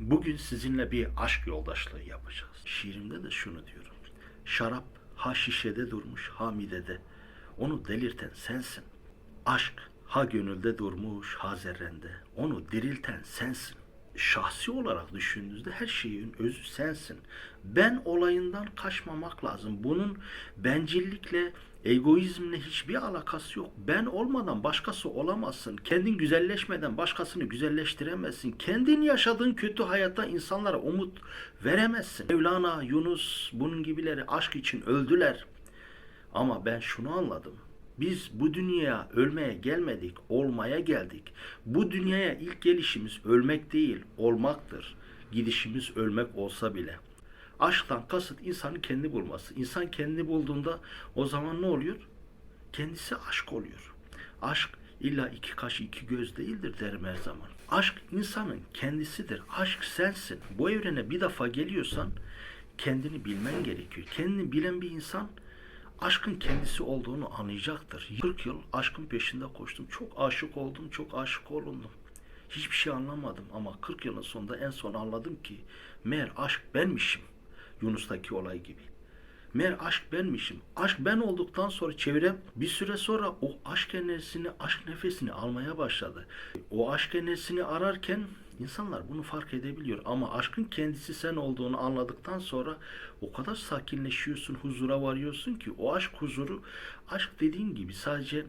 Bugün sizinle bir aşk yoldaşlığı yapacağız. Şiirimde de şunu diyorum. Şarap ha şişede durmuş ha midede. Onu delirten sensin. Aşk ha gönülde durmuş ha zerrende. Onu dirilten sensin. Şahsi olarak düşündüğünüzde her şeyin özü sensin. Ben olayından kaçmamak lazım. Bunun bencillikle, egoizmle hiçbir alakası yok. Ben olmadan başkası olamazsın. Kendin güzelleşmeden başkasını güzelleştiremezsin. Kendin yaşadığın kötü hayatta insanlara umut veremezsin. Mevlana, Yunus bunun gibileri aşk için öldüler. Ama ben şunu anladım. Biz bu dünyaya ölmeye gelmedik, olmaya geldik. Bu dünyaya ilk gelişimiz ölmek değil, olmaktır. Gidişimiz ölmek olsa bile. Aşktan kasıt insanın kendi bulması. İnsan kendini bulduğunda o zaman ne oluyor? Kendisi aşk oluyor. Aşk illa iki kaş iki göz değildir derim her zaman. Aşk insanın kendisidir. Aşk sensin. Bu evrene bir defa geliyorsan kendini bilmen gerekiyor. Kendini bilen bir insan aşkın kendisi olduğunu anlayacaktır. 40 yıl aşkın peşinde koştum. Çok aşık oldum, çok aşık olundum. Hiçbir şey anlamadım ama 40 yılın sonunda en son anladım ki meğer aşk benmişim. Yunus'taki olay gibi. Meğer aşk benmişim. Aşk ben olduktan sonra çevrem bir süre sonra o aşk enerjisini, aşk nefesini almaya başladı. O aşk enerjisini ararken insanlar bunu fark edebiliyor. Ama aşkın kendisi sen olduğunu anladıktan sonra o kadar sakinleşiyorsun, huzura varıyorsun ki o aşk huzuru, aşk dediğin gibi sadece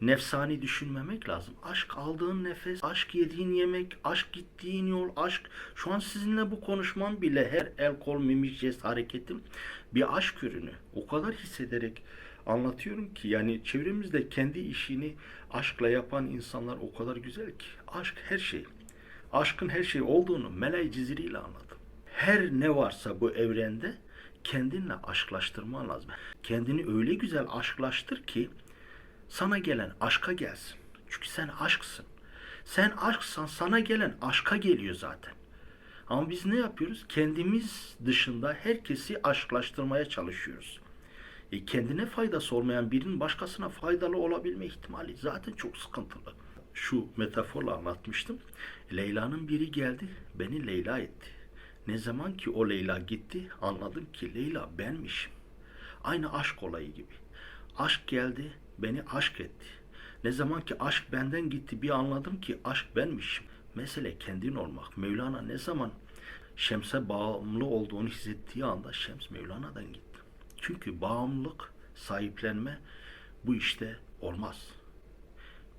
nefsani düşünmemek lazım. Aşk aldığın nefes, aşk yediğin yemek, aşk gittiğin yol, aşk. Şu an sizinle bu konuşmam bile her el kol mimik jest hareketim bir aşk ürünü. O kadar hissederek anlatıyorum ki yani çevremizde kendi işini aşkla yapan insanlar o kadar güzel ki. Aşk her şey. Aşkın her şey olduğunu Melay Ciziri anladım. Her ne varsa bu evrende kendinle aşklaştırman lazım. Kendini öyle güzel aşklaştır ki sana gelen aşka gelsin. Çünkü sen aşksın. Sen aşksan sana gelen aşka geliyor zaten. Ama biz ne yapıyoruz? Kendimiz dışında herkesi aşklaştırmaya çalışıyoruz. E kendine faydası olmayan birinin başkasına faydalı olabilme ihtimali zaten çok sıkıntılı. Şu metaforla anlatmıştım. Leyla'nın biri geldi, beni Leyla etti. Ne zaman ki o Leyla gitti, anladım ki Leyla benmişim. Aynı aşk olayı gibi. Aşk geldi, beni aşk etti. Ne zaman ki aşk benden gitti bir anladım ki aşk benmişim. Mesele kendin olmak. Mevlana ne zaman Şems'e bağımlı olduğunu hissettiği anda Şems Mevlana'dan gitti. Çünkü bağımlılık, sahiplenme bu işte olmaz.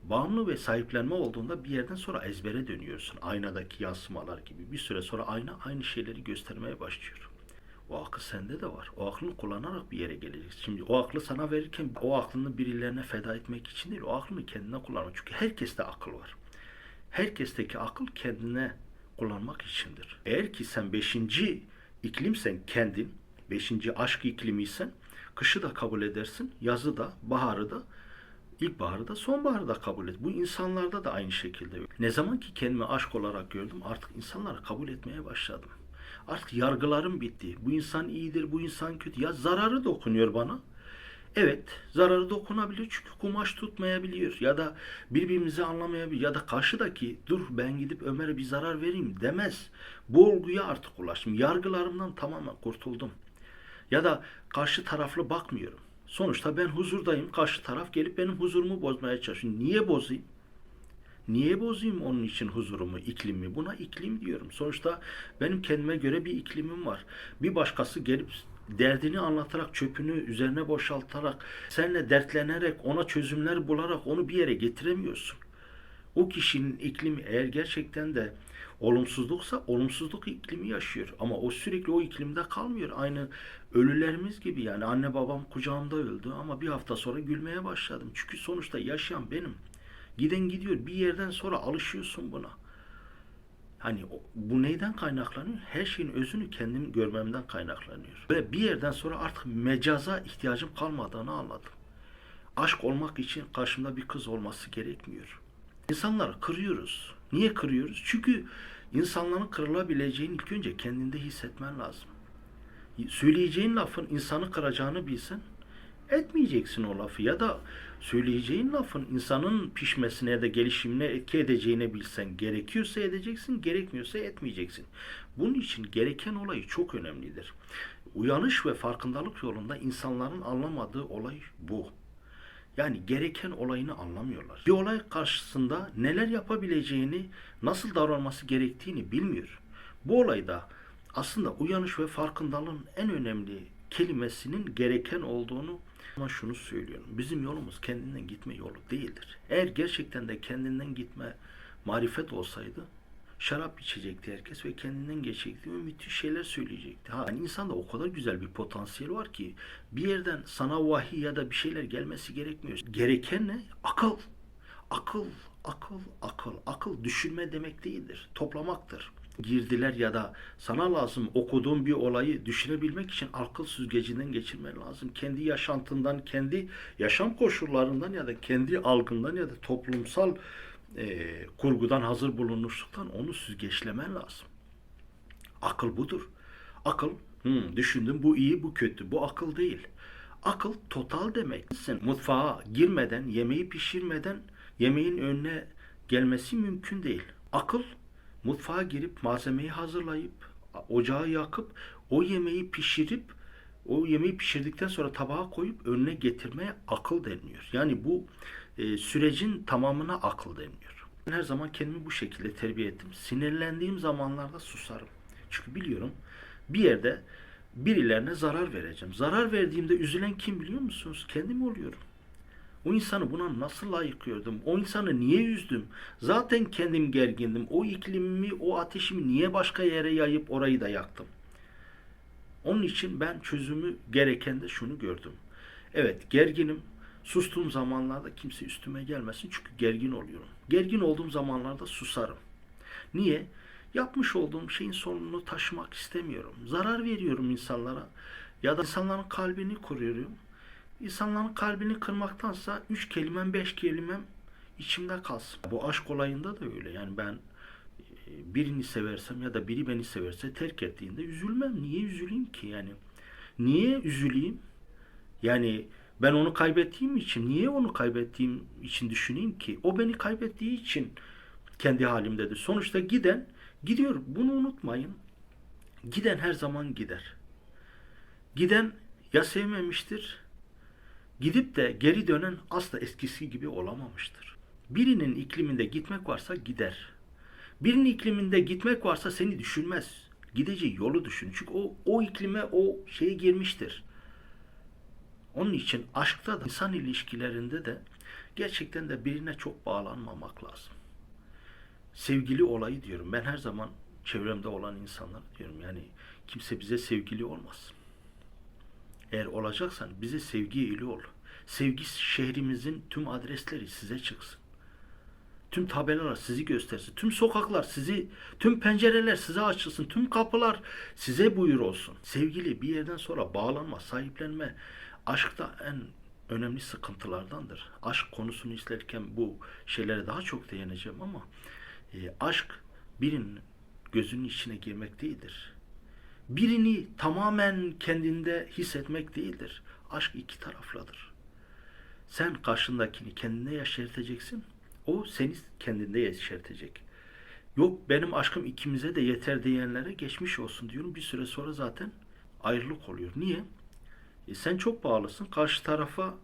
Bağımlı ve sahiplenme olduğunda bir yerden sonra ezbere dönüyorsun. Aynadaki yansımalar gibi. Bir süre sonra ayna aynı şeyleri göstermeye başlıyor. O akıl sende de var. O aklını kullanarak bir yere geleceksin. Şimdi o aklı sana verirken o aklını birilerine feda etmek için değil, o aklını kendine kullanmak. Çünkü herkeste akıl var. Herkesteki akıl kendine kullanmak içindir. Eğer ki sen beşinci iklimsen kendin, beşinci aşk iklimiysen, kışı da kabul edersin, yazı da, baharı da, ilkbaharı da, sonbaharı da kabul et. Bu insanlarda da aynı şekilde. Ne zaman ki kendimi aşk olarak gördüm, artık insanları kabul etmeye başladım. Artık yargılarım bitti. Bu insan iyidir, bu insan kötü. Ya zararı dokunuyor bana. Evet, zararı dokunabilir çünkü kumaş tutmayabiliyor ya da birbirimizi anlamayabilir ya da karşıdaki dur ben gidip Ömer'e bir zarar vereyim demez. Bu olguya artık ulaştım. Yargılarımdan tamamen kurtuldum. Ya da karşı taraflı bakmıyorum. Sonuçta ben huzurdayım. Karşı taraf gelip benim huzurumu bozmaya çalışıyor. Niye bozayım? Niye bozayım onun için huzurumu, iklimi? Buna iklim diyorum. Sonuçta benim kendime göre bir iklimim var. Bir başkası gelip derdini anlatarak, çöpünü üzerine boşaltarak, seninle dertlenerek, ona çözümler bularak onu bir yere getiremiyorsun. O kişinin iklimi eğer gerçekten de olumsuzluksa olumsuzluk iklimi yaşıyor. Ama o sürekli o iklimde kalmıyor. Aynı ölülerimiz gibi yani anne babam kucağımda öldü ama bir hafta sonra gülmeye başladım. Çünkü sonuçta yaşayan benim. Giden gidiyor. Bir yerden sonra alışıyorsun buna. Hani bu neyden kaynaklanıyor? Her şeyin özünü kendim görmemden kaynaklanıyor. Ve bir yerden sonra artık mecaza ihtiyacım kalmadığını anladım. Aşk olmak için karşımda bir kız olması gerekmiyor. İnsanları kırıyoruz. Niye kırıyoruz? Çünkü insanların kırılabileceğini ilk önce kendinde hissetmen lazım. Söyleyeceğin lafın insanı kıracağını bilsen Etmeyeceksin o lafı ya da söyleyeceğin lafın insanın pişmesine ya da gelişimine etki edeceğini bilsen gerekiyorsa edeceksin, gerekmiyorsa etmeyeceksin. Bunun için gereken olayı çok önemlidir. Uyanış ve farkındalık yolunda insanların anlamadığı olay bu. Yani gereken olayını anlamıyorlar. Bir olay karşısında neler yapabileceğini, nasıl davranması gerektiğini bilmiyor. Bu olayda aslında uyanış ve farkındalığın en önemli kelimesinin gereken olduğunu ama şunu söylüyorum. Bizim yolumuz kendinden gitme yolu değildir. Eğer gerçekten de kendinden gitme marifet olsaydı şarap içecekti herkes ve kendinden geçecekti ve müthiş şeyler söyleyecekti. Ha, yani insanda o kadar güzel bir potansiyel var ki bir yerden sana vahiy ya da bir şeyler gelmesi gerekmiyor. Gereken ne? Akıl. Akıl, akıl, akıl. Akıl düşünme demek değildir. Toplamaktır. Girdiler ya da sana lazım okuduğun bir olayı düşünebilmek için akıl süzgecinden geçirmen lazım. Kendi yaşantından, kendi yaşam koşullarından ya da kendi algından ya da toplumsal e, kurgudan hazır bulunmuşluktan onu süzgeçlemen lazım. Akıl budur. Akıl, hmm, düşündüm bu iyi bu kötü. Bu akıl değil. Akıl total demek. Sen mutfağa girmeden, yemeği pişirmeden yemeğin önüne gelmesi mümkün değil. Akıl mutfağa girip malzemeyi hazırlayıp ocağı yakıp o yemeği pişirip o yemeği pişirdikten sonra tabağa koyup önüne getirmeye akıl deniliyor. Yani bu e, sürecin tamamına akıl deniliyor. Ben her zaman kendimi bu şekilde terbiye ettim. Sinirlendiğim zamanlarda susarım. Çünkü biliyorum bir yerde birilerine zarar vereceğim. Zarar verdiğimde üzülen kim biliyor musunuz? Kendim oluyorum. O insanı buna nasıl layık gördüm? O insanı niye üzdüm? Zaten kendim gergindim. O iklimimi, o ateşimi niye başka yere yayıp orayı da yaktım? Onun için ben çözümü gereken de şunu gördüm. Evet gerginim. Sustuğum zamanlarda kimse üstüme gelmesin çünkü gergin oluyorum. Gergin olduğum zamanlarda susarım. Niye? Yapmış olduğum şeyin sonunu taşımak istemiyorum. Zarar veriyorum insanlara ya da insanların kalbini kuruyorum. İnsanların kalbini kırmaktansa üç kelimem, beş kelimem içimde kalsın. Bu aşk olayında da öyle. Yani ben e, birini seversem ya da biri beni severse terk ettiğinde üzülmem. Niye üzüleyim ki yani? Niye üzüleyim? Yani ben onu kaybettiğim için, niye onu kaybettiğim için düşüneyim ki? O beni kaybettiği için kendi halimdedir. Sonuçta giden gidiyor. Bunu unutmayın. Giden her zaman gider. Giden ya sevmemiştir, gidip de geri dönen asla eskisi gibi olamamıştır. Birinin ikliminde gitmek varsa gider. Birinin ikliminde gitmek varsa seni düşünmez. Gideceği yolu düşün. Çünkü o, o iklime, o şeye girmiştir. Onun için aşkta da insan ilişkilerinde de gerçekten de birine çok bağlanmamak lazım. Sevgili olayı diyorum. Ben her zaman çevremde olan insanlara diyorum. Yani kimse bize sevgili olmaz. Eğer olacaksan bize sevgi ile ol. Sevgi şehrimizin tüm adresleri size çıksın. Tüm tabelalar sizi göstersin. Tüm sokaklar sizi, tüm pencereler size açılsın. Tüm kapılar size buyur olsun. Sevgili bir yerden sonra bağlanma, sahiplenme, aşkta en önemli sıkıntılardandır. Aşk konusunu izlerken bu şeylere daha çok değineceğim ama e, aşk birinin gözünün içine girmek değildir. Birini tamamen kendinde hissetmek değildir. Aşk iki taraflıdır. Sen karşındakini kendine yaşartacaksın. O seni kendinde yaşartacak. Yok benim aşkım ikimize de yeter diyenlere geçmiş olsun diyorum. Bir süre sonra zaten ayrılık oluyor. Niye? E sen çok bağlısın. Karşı tarafa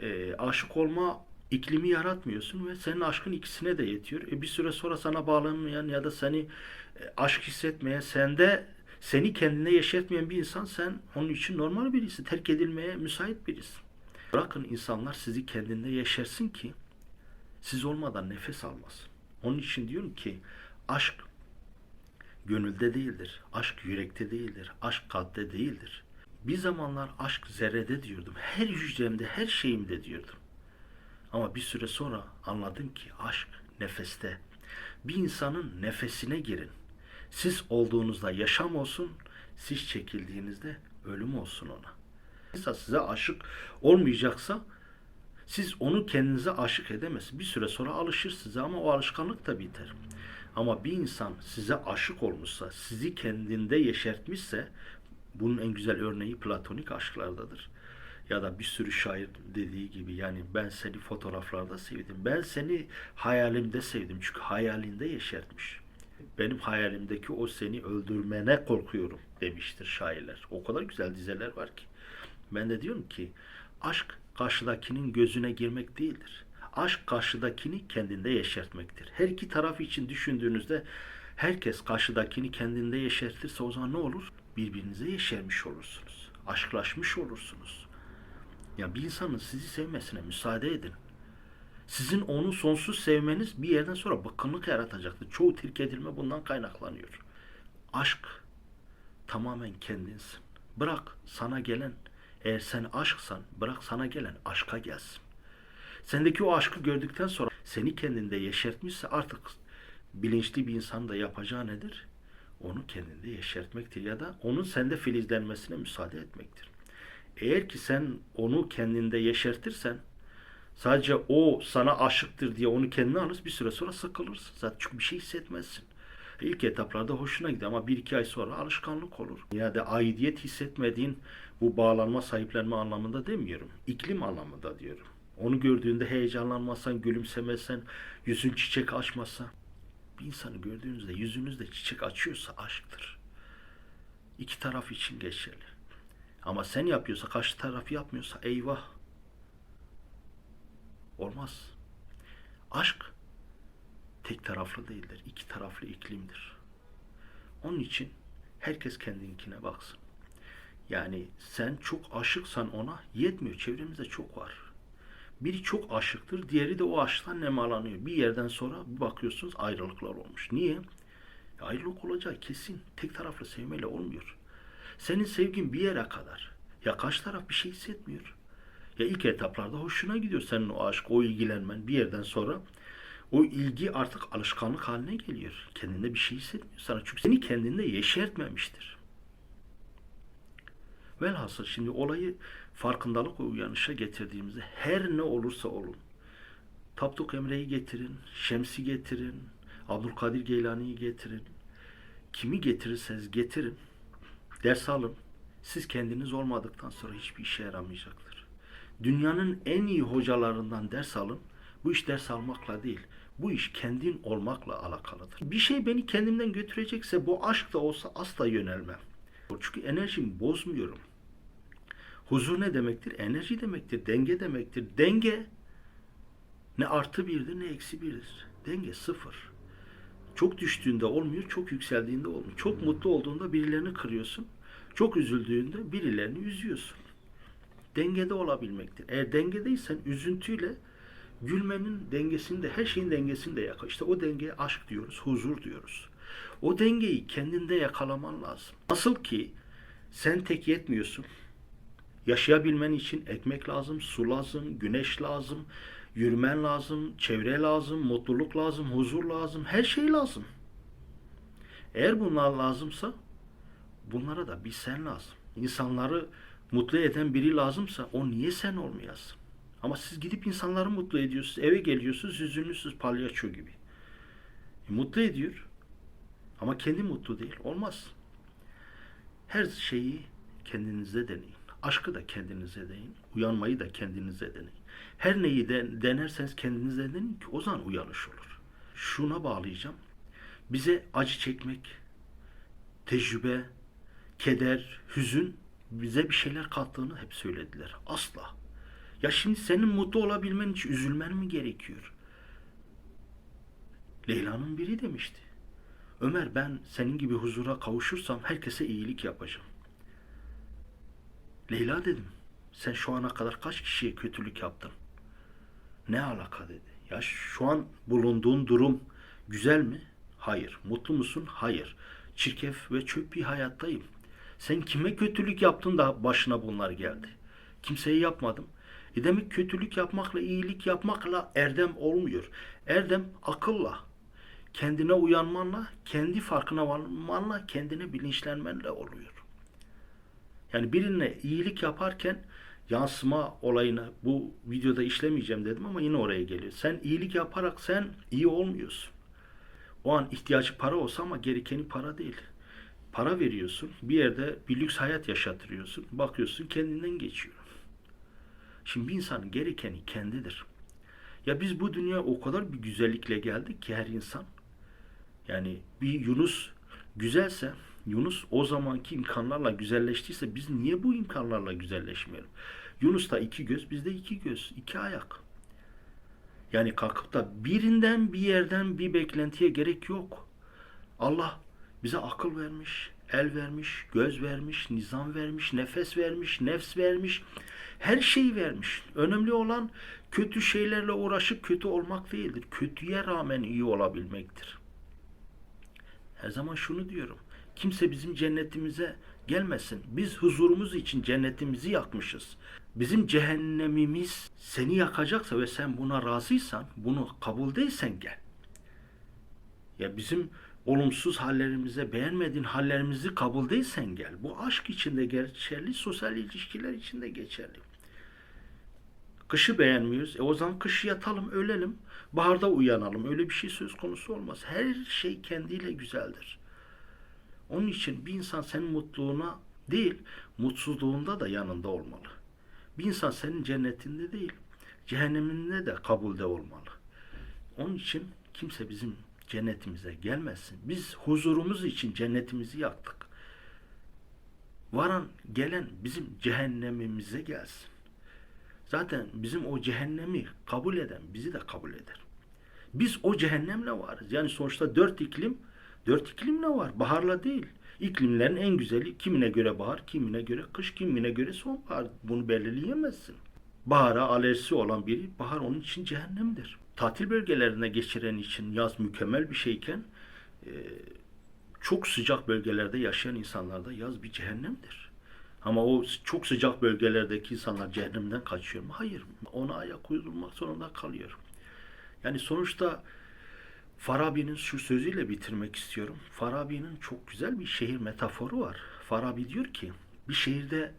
e, aşık olma iklimi yaratmıyorsun ve senin aşkın ikisine de yetiyor. E bir süre sonra sana bağlanmayan ya da seni e, aşk hissetmeyen, sende seni kendine yeşertmeyen bir insan sen onun için normal birisi, terk edilmeye müsait birisi. Bırakın insanlar sizi kendinde yeşersin ki siz olmadan nefes almaz. Onun için diyorum ki aşk gönülde değildir. Aşk yürekte değildir. Aşk kalpte değildir. Bir zamanlar aşk zerrede diyordum. Her hücremde, her şeyimde diyordum. Ama bir süre sonra anladım ki aşk nefeste. Bir insanın nefesine girin. Siz olduğunuzda yaşam olsun, siz çekildiğinizde ölüm olsun ona. Mesela size aşık olmayacaksa siz onu kendinize aşık edemezsiniz. Bir süre sonra alışır size ama o alışkanlık da biter. Ama bir insan size aşık olmuşsa, sizi kendinde yeşertmişse bunun en güzel örneği platonik aşklardadır. Ya da bir sürü şair dediği gibi yani ben seni fotoğraflarda sevdim. Ben seni hayalimde sevdim. Çünkü hayalinde yeşertmiş. Benim hayalimdeki o seni öldürmene korkuyorum demiştir şairler. O kadar güzel dizeler var ki. Ben de diyorum ki aşk karşıdakinin gözüne girmek değildir. Aşk karşıdakini kendinde yeşertmektir. Her iki taraf için düşündüğünüzde herkes karşıdakini kendinde yeşertirse o zaman ne olur? Birbirinize yeşermiş olursunuz. Aşklaşmış olursunuz. Ya bir insanın sizi sevmesine müsaade edin. Sizin onu sonsuz sevmeniz bir yerden sonra bıkkınlık yaratacaktır. Çoğu terk edilme bundan kaynaklanıyor. Aşk tamamen kendinsin. Bırak sana gelen, eğer sen aşksan bırak sana gelen aşka gelsin. Sendeki o aşkı gördükten sonra seni kendinde yeşertmişse artık bilinçli bir insan da yapacağı nedir? Onu kendinde yeşertmektir ya da onun sende filizlenmesine müsaade etmektir. Eğer ki sen onu kendinde yeşertirsen sadece o sana aşıktır diye onu kendine alırsın bir süre sonra sıkılırsın. Zaten çünkü bir şey hissetmezsin. İlk etaplarda hoşuna gider ama bir iki ay sonra alışkanlık olur. Ya da aidiyet hissetmediğin bu bağlanma, sahiplenme anlamında demiyorum. İklim anlamında diyorum. Onu gördüğünde heyecanlanmazsan, gülümsemezsen, yüzün çiçek açmazsa, bir insanı gördüğünüzde yüzünüzde çiçek açıyorsa aşktır. İki taraf için geçerli. Ama sen yapıyorsa, karşı taraf yapmıyorsa eyvah. Olmaz. Aşk tek taraflı değildir. iki taraflı iklimdir. Onun için herkes kendinkine baksın. Yani sen çok aşıksan ona yetmiyor. Çevremizde çok var. Biri çok aşıktır, diğeri de o aşktan nemalanıyor. Bir yerden sonra bir bakıyorsunuz ayrılıklar olmuş. Niye? E, ayrılık olacağı kesin. Tek taraflı sevmeyle olmuyor. Senin sevgin bir yere kadar. Ya karşı taraf bir şey hissetmiyor. Ya ilk etaplarda hoşuna gidiyor senin o aşk, o ilgilenmen. Bir yerden sonra o ilgi artık alışkanlık haline geliyor. Kendinde bir şey hissetmiyor sana. Çünkü seni kendinde yeşertmemiştir. Velhasıl şimdi olayı farkındalık uyanışa getirdiğimizde her ne olursa olun. Tapduk Emre'yi getirin, Şems'i getirin, Abdülkadir Geylani'yi getirin. Kimi getirirseniz getirin. Ders alın. Siz kendiniz olmadıktan sonra hiçbir işe yaramayacaktır. Dünyanın en iyi hocalarından ders alın. Bu iş ders almakla değil. Bu iş kendin olmakla alakalıdır. Bir şey beni kendimden götürecekse bu aşk da olsa asla yönelmem. Çünkü enerjimi bozmuyorum. Huzur ne demektir? Enerji demektir, denge demektir. Denge ne artı birdir ne eksi birdir. Denge sıfır. Çok düştüğünde olmuyor, çok yükseldiğinde olmuyor. Çok mutlu olduğunda birilerini kırıyorsun. Çok üzüldüğünde birilerini üzüyorsun. Dengede olabilmektir. Eğer dengedeysen üzüntüyle gülmenin dengesinde, her şeyin dengesinde yakal. İşte o dengeye aşk diyoruz, huzur diyoruz. O dengeyi kendinde yakalaman lazım. Nasıl ki sen tek yetmiyorsun. Yaşayabilmen için ekmek lazım, su lazım, güneş lazım, yürümen lazım, çevre lazım, mutluluk lazım, huzur lazım, her şey lazım. Eğer bunlar lazımsa bunlara da bir sen lazım. İnsanları mutlu eden biri lazımsa o niye sen olmayasın? Ama siz gidip insanları mutlu ediyorsunuz, eve geliyorsunuz, hüzünlüsünüz palyaço gibi. E, mutlu ediyor. Ama kendi mutlu değil. Olmaz. Her şeyi kendinizde deneyin. Aşkı da kendinize deneyin. Uyanmayı da kendinize deneyin. Her neyi de, denerseniz kendinize deneyin ki o zaman uyanış olur. Şuna bağlayacağım. Bize acı çekmek, tecrübe, keder, hüzün bize bir şeyler kattığını hep söylediler. Asla. Ya şimdi senin mutlu olabilmen için üzülmen mi gerekiyor? Leyla'nın biri demişti. Ömer ben senin gibi huzura kavuşursam herkese iyilik yapacağım. Leyla dedim. Sen şu ana kadar kaç kişiye kötülük yaptın? Ne alaka dedi. Ya şu an bulunduğun durum güzel mi? Hayır. Mutlu musun? Hayır. Çirkef ve çöp bir hayattayım. Sen kime kötülük yaptın da başına bunlar geldi? Kimseye yapmadım. E demek kötülük yapmakla, iyilik yapmakla erdem olmuyor. Erdem akılla, kendine uyanmanla, kendi farkına varmanla, kendine bilinçlenmenle oluyor. Yani birine iyilik yaparken yansıma olayını bu videoda işlemeyeceğim dedim ama yine oraya geliyor. Sen iyilik yaparak sen iyi olmuyorsun. O an ihtiyacı para olsa ama gerekeni para değil. Para veriyorsun. Bir yerde bir lüks hayat yaşatıyorsun. Bakıyorsun kendinden geçiyor. Şimdi bir insanın gerekeni kendidir. Ya biz bu dünya o kadar bir güzellikle geldik ki her insan. Yani bir Yunus güzelse, Yunus o zamanki imkanlarla güzelleştiyse biz niye bu imkanlarla güzelleşmeyelim? Yunus da iki göz, bizde iki göz, iki ayak. Yani kalkıp da birinden bir yerden bir beklentiye gerek yok. Allah bize akıl vermiş, el vermiş, göz vermiş, nizam vermiş, nefes vermiş, nefs vermiş. Her şeyi vermiş. Önemli olan kötü şeylerle uğraşıp kötü olmak değildir. Kötüye rağmen iyi olabilmektir. Her zaman şunu diyorum. Kimse bizim cennetimize gelmesin. Biz huzurumuz için cennetimizi yakmışız. Bizim cehennemimiz seni yakacaksa ve sen buna razıysan, bunu kabul değilsen gel. Ya bizim olumsuz hallerimize, beğenmediğin hallerimizi kabul değilsen gel. Bu aşk içinde geçerli, sosyal ilişkiler içinde geçerli. Kışı beğenmiyoruz. E o zaman kışı yatalım, ölelim. Baharda uyanalım. Öyle bir şey söz konusu olmaz. Her şey kendiyle güzeldir. Onun için bir insan senin mutluluğuna değil, mutsuzluğunda da yanında olmalı. Bir insan senin cennetinde değil, cehenneminde de kabulde olmalı. Onun için kimse bizim cennetimize gelmesin. Biz huzurumuz için cennetimizi yaktık. Varan gelen bizim cehennemimize gelsin. Zaten bizim o cehennemi kabul eden bizi de kabul eder. Biz o cehennemle varız. Yani sonuçta dört iklim, dört iklimle var. Baharla değil. İklimlerin en güzeli kimine göre bahar, kimine göre kış, kimine göre sonbahar. Bunu belirleyemezsin. Bahara alerjisi olan biri, bahar onun için cehennemdir. Tatil bölgelerine geçiren için yaz mükemmel bir şeyken, e, çok sıcak bölgelerde yaşayan insanlarda yaz bir cehennemdir. Ama o çok sıcak bölgelerdeki insanlar cehennemden kaçıyor mu? Hayır. Ona ayak uydurmak zorunda kalıyor. Yani sonuçta Farabi'nin şu sözüyle bitirmek istiyorum. Farabi'nin çok güzel bir şehir metaforu var. Farabi diyor ki bir şehirde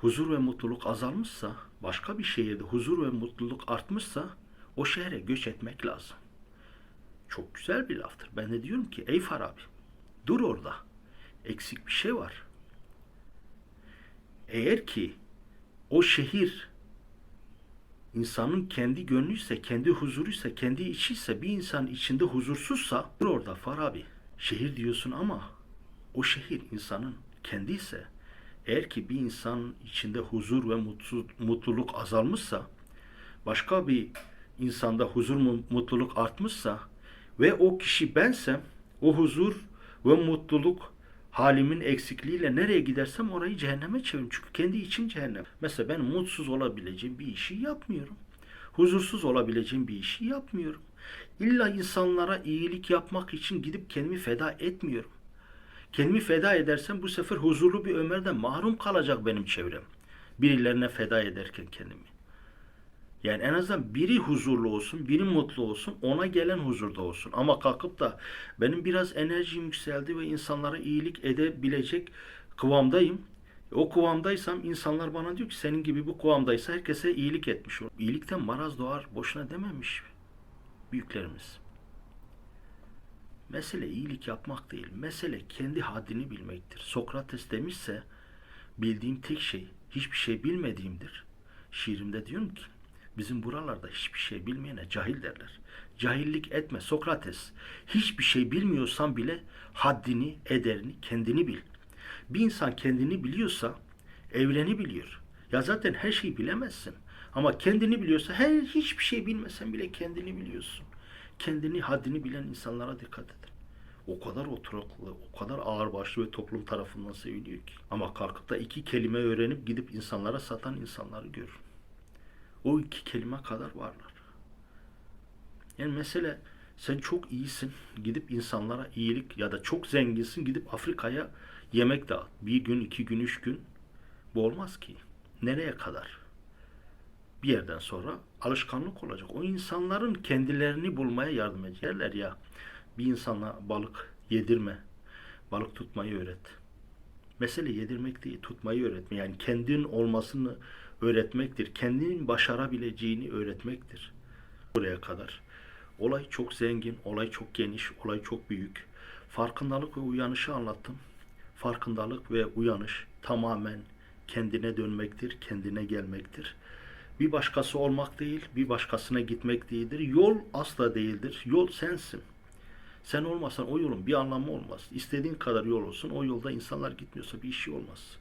huzur ve mutluluk azalmışsa, başka bir şehirde huzur ve mutluluk artmışsa o şehre göç etmek lazım. Çok güzel bir laftır. Ben de diyorum ki ey Farabi dur orada. Eksik bir şey var. Eğer ki o şehir insanın kendi gönlüyse, kendi huzuruysa, kendi içiyse, bir insan içinde huzursuzsa orada Farabi. Şehir diyorsun ama o şehir insanın kendiyse eğer ki bir insan içinde huzur ve mutsuz, mutluluk azalmışsa başka bir insanda huzur mu- mutluluk artmışsa ve o kişi bensem o huzur ve mutluluk halimin eksikliğiyle nereye gidersem orayı cehenneme çeviririm. Çünkü kendi içim cehennem. Mesela ben mutsuz olabileceğim bir işi yapmıyorum. Huzursuz olabileceğim bir işi yapmıyorum. İlla insanlara iyilik yapmak için gidip kendimi feda etmiyorum. Kendimi feda edersem bu sefer huzurlu bir ömürden mahrum kalacak benim çevrem. Birilerine feda ederken kendimi. Yani en azından biri huzurlu olsun, biri mutlu olsun, ona gelen huzurda olsun. Ama kalkıp da benim biraz enerjim yükseldi ve insanlara iyilik edebilecek kıvamdayım. O kıvamdaysam insanlar bana diyor ki senin gibi bu kıvamdaysa herkese iyilik etmiş. İyilikten maraz doğar boşuna dememiş büyüklerimiz. Mesele iyilik yapmak değil. Mesele kendi haddini bilmektir. Sokrates demişse bildiğim tek şey hiçbir şey bilmediğimdir. Şiirimde diyorum ki bizim buralarda hiçbir şey bilmeyene cahil derler. Cahillik etme Sokrates. Hiçbir şey bilmiyorsan bile haddini, ederini, kendini bil. Bir insan kendini biliyorsa evreni biliyor. Ya zaten her şeyi bilemezsin. Ama kendini biliyorsa her hiçbir şey bilmesen bile kendini biliyorsun. Kendini, haddini bilen insanlara dikkat edin. O kadar oturaklı, o kadar ağırbaşlı ve toplum tarafından seviliyor ki. Ama kalkıp da iki kelime öğrenip gidip insanlara satan insanları görür. O iki kelime kadar varlar. Yani mesele sen çok iyisin gidip insanlara iyilik ya da çok zenginsin gidip Afrika'ya yemek dağıt. Bir gün, iki gün, üç gün. Bu olmaz ki. Nereye kadar? Bir yerden sonra alışkanlık olacak. O insanların kendilerini bulmaya yardım ederler ya. Bir insana balık yedirme. Balık tutmayı öğret. Mesele yedirmek değil, tutmayı öğretme. Yani kendin olmasını öğretmektir. Kendinin başarabileceğini öğretmektir. Buraya kadar. Olay çok zengin, olay çok geniş, olay çok büyük. Farkındalık ve uyanışı anlattım. Farkındalık ve uyanış tamamen kendine dönmektir, kendine gelmektir. bir başkası olmak değil, bir başkasına gitmek değildir. Yol asla değildir. Yol sensin. Sen olmasan o yolun bir anlamı olmaz. İstediğin kadar yol olsun, o yolda insanlar gitmiyorsa bir işi olmaz.